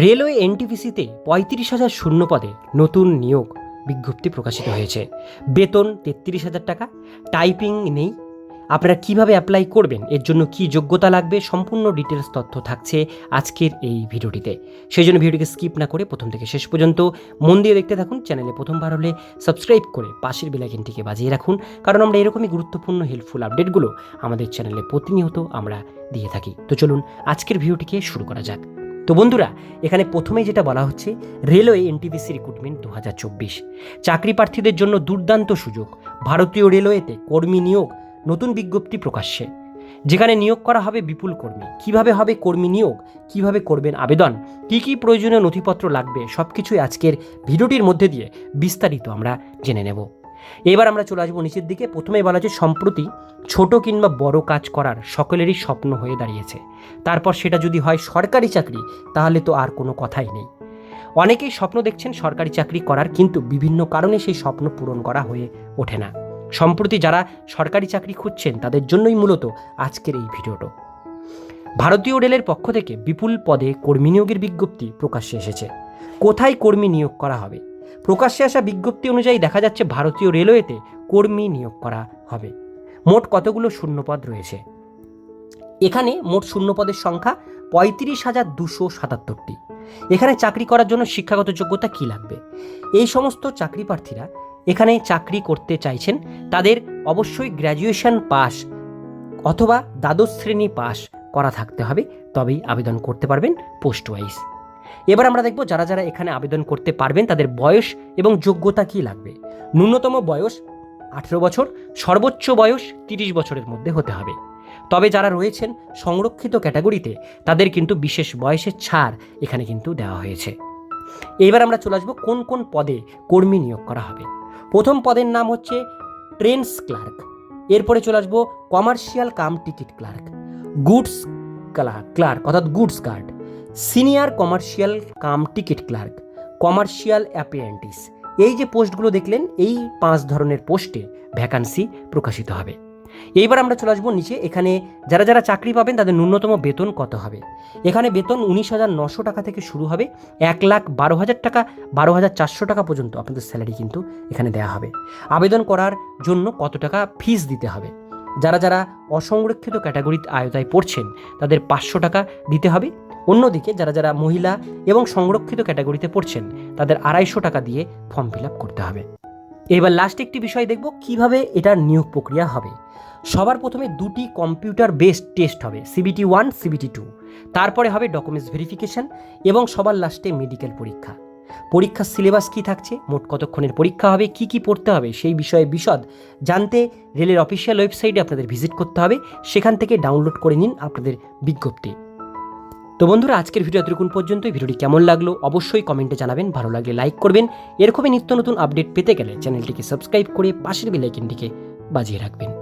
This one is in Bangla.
রেলওয়ে এনটিপিসিতে পঁয়ত্রিশ হাজার শূন্য পদে নতুন নিয়োগ বিজ্ঞপ্তি প্রকাশিত হয়েছে। বেতন তেত্রিশ হাজার টাকা, টাইপিং নেই। আপনারা কীভাবে অ্যাপ্লাই করবেন? এর জন্য কি যোগ্যতা লাগবে? সম্পূর্ণ ডিটেলস তথ্য থাকছে আজকের এই ভিডিওটিতে। সেই জন্য ভিডিওটিকে স্কিপ না করে প্রথম থেকে শেষ পর্যন্ত মন দিয়ে দেখতে থাকুন। চ্যানেলে প্রথমবার হলে সাবস্ক্রাইব করে পাশের বেলাইকেনটিকে বাজিয়ে রাখুন। কারণ আমরা এরকমই গুরুত্বপূর্ণ হেল্পফুল আপডেটগুলো আমাদের চ্যানেলে প্রতিনিয়ত আমরা দিয়ে থাকি। তো চলুন আজকের ভিডিওটিকে শুরু করা যাক। তো বন্ধুরা, এখানে প্রথমেই যেটা বলা হচ্ছে, রেলওয়ে এনটিপিসি রিক্রুটমেন্ট দু হাজার চব্বিশ। চাকরি প্রার্থীদের জন্য দুর্দান্ত সুযোগ। ভারতীয় রেলওয়েতে কর্মী নিয়োগ নতুন বিজ্ঞপ্তি প্রকাশ্যে। যেখানে নিয়োগ করা হবে বিপুল কর্মী। কীভাবে হবে কর্মী নিয়োগ? কীভাবে করবেন আবেদন? কী কী প্রয়োজনীয় নথিপত্র লাগবে? সব কিছুই আজকের ভিডিওটির মধ্যে দিয়ে বিস্তারিত আমরা জেনে নেব। এবার আমরা চলে আসব নিচের দিকে। প্রথমে বলা হচ্ছে সম্প্রতি ছোট কিংবা বড় কাজ করার সকলেরই স্বপ্ন হয়ে দাঁড়িয়েছে। তারপর সেটা যদি হয় সরকারি চাকরি, তাহলে তো আর কোনো কথাই নেই। অনেকেই স্বপ্ন দেখছেন সরকারি চাকরি করার, কিন্তু বিভিন্ন কারণে সেই স্বপ্ন পূরণ করা হয়ে ওঠে না। সম্প্রতি যারা সরকারি চাকরি খুঁজছেন, তাদের জন্যই মূলত আজকের এই ভিডিওটা। ভারতীয় রেলের পক্ষ থেকে বিপুল পদে কর্মী নিয়োগের বিজ্ঞপ্তি প্রকাশ্যে এসেছে। কোথায় কর্মী নিয়োগ করা হবে? প্রকাশ্যে আসা বিজ্ঞপ্তি অনুযায়ী দেখা যাচ্ছে ভারতীয় রেলওয়েতে কর্মী নিয়োগ করা হবে। মোট কতগুলো শূন্যপদ রয়েছে? এখানে মোট শূন্যপদের সংখ্যা পঁয়ত্রিশ হাজার দুশো সাতাত্তরটি। এখানে চাকরি করার জন্য শিক্ষাগত যোগ্যতা কী লাগবে? এই সমস্ত চাকরি প্রার্থীরা এখানে চাকরি করতে চাইছেন, তাদের অবশ্যই গ্র্যাজুয়েশন পাস অথবা দ্বাদশ শ্রেণি পাস করা থাকতে হবে। তবেই আবেদন করতে পারবেন পোস্ট ওয়াইজ এবার আমরা দেখব যারা যারা এখানে আবেদন করতে পারবেন তাদের বয়স এবং যোগ্যতা কী লাগবে। ন্যূনতম বয়স আঠেরো বছর, সর্বোচ্চ বয়স তিরিশ বছরের মধ্যে হতে হবে। তবে যারা রয়েছেন সংরক্ষিত ক্যাটাগরিতে, তাদের কিন্তু বিশেষ বয়সের ছাড় এখানে কিন্তু দেওয়া হয়েছে। এবার আমরা চলে আসব কোন কোন পদে কর্মী নিয়োগ করা হবে। প্রথম পদের নাম হচ্ছে ট্রেন্স ক্লার্ক, এরপরে চলে আসব commercial cum ticket clerk, goods clerk অর্থাৎ goods guard. Senior commercial cum ticket clerk, commercial apprentice. এই যে পোস্টগুলো দেখলেন, এই পাঁচ ধরনের পোস্টে ভ্যাকান্সি প্রকাশিত হবে। এইবার আমরা চলে আসব নিচে, এখানে যারা যারা চাকরি পাবেন, তাদের ন্যূনতম বেতন কত হবে? এখানে বেতন উনিশ হাজার নশো টাকা থেকে শুরু হবে, এক লাখ বারো হাজার টাকা, বারো হাজার চারশো টাকা পর্যন্ত। আপনাদের স্যালারি কিন্তু এখানে দেওয়া হবে। আবেদন করার জন্য কত টাকা ফিস দিতে হবে? যারা যারা অসংরক্ষিত ক্যাটাগরির আয়তায় পড়ছেন, তাদের পাঁচশো টাকা দিতে হবে। অন্যদিকে যারা যারা মহিলা এবং সংরক্ষিত ক্যাটাগরিতে পড়ছেন, তাদের আড়াইশো টাকা দিয়ে ফর্ম ফিল করতে হবে। এবার লাস্ট একটি বিষয় দেখব, কীভাবে এটার নিয়োগ প্রক্রিয়া হবে। সবার প্রথমে দুটি কম্পিউটার বেসড টেস্ট হবে সিবিটি ওয়ান সিবিটি টু তারপরে হবে ডকুমেন্টস ভেরিফিকেশন এবং সবার লাস্টে মেডিকেল পরীক্ষা। পরীক্ষার সিলেবাস কী থাকছে, মোট কতক্ষণের পরীক্ষা হবে, কি কি পড়তে হবে, সেই বিষয়ে বিশদ জানতে রেলের অফিসিয়াল ওয়েবসাইটে আপনাদের ভিজিট করতে হবে, সেখান থেকে ডাউনলোড করে নিন আপনাদের বিজ্ঞপ্তি। তো বন্ধুরা, আজকের ভিডিও এতটুকুন পর্যন্ত ভিডিওটি কেমন লাগল অবশ্যই কমেন্টে জানাবেন। ভালো লাগলে লাইক করবেন। এরকমই নিত্য নতুন আপডেট পেতে গেলে চ্যানেলটিকে সাবস্ক্রাইব করে পাশের বেলাইকেনটিকে বাজিয়ে রাখবেন।